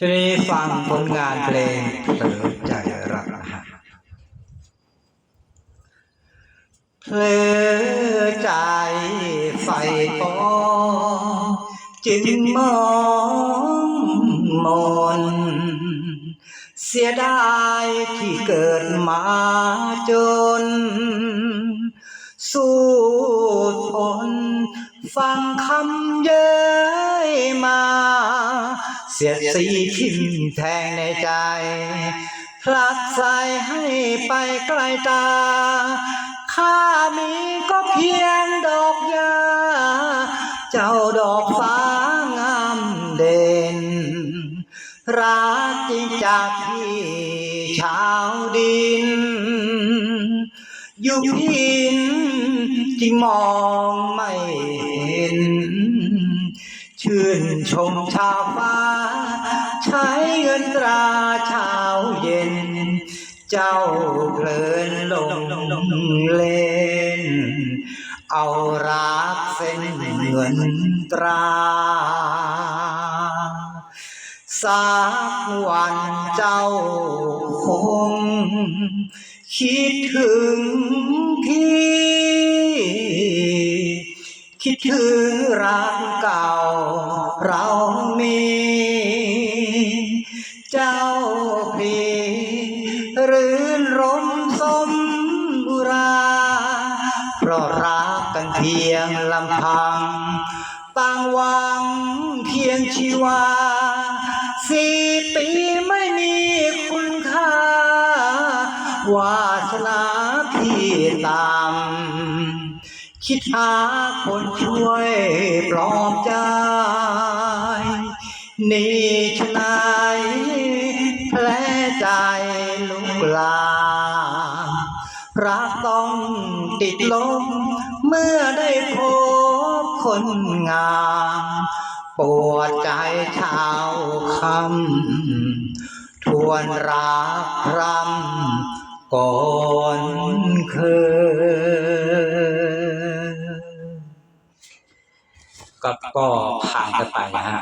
จะได้ฟังผลงานเพลงเผลอใจรักนะฮะเผลอใจไฟปองจึงมองมน เสียดายที่เกิดมาจน สู้ทนฟังคำเย้ยมา เสียดสีทิ่มแทงในใจ พลักใส่ให้ไปไกลตา ข้ามีก็เพียงดอกยา เจ้าดอกฟ้างามเด่น รักจริงจากที่ชาวดิน อยู่พินจึงมองไม่เห็น ชื่นชมชาวฟ้า เงินตราเช้าเย็น เจ้าเพลินลงเล่น เอารักเส้นเงินตราสักวันเจ้าคง คิดถึงพี่ คิดถึงรักเก่าเรามี รื่นรมสมบุรา เพราะรักกันเพียงลำพังต่างหวังเพียงชีวา สี่ปีไม่มีคุณค่า วาสนาพี่ตามคิดหาคนช่วยปลอบใจนี่ ลุกลารักต้องติดลมเมื่อได้พบคนงามปวดใจชาวคำทวนรักรำก่อนเคยก็ก็ผ่านกันไปนะฮะ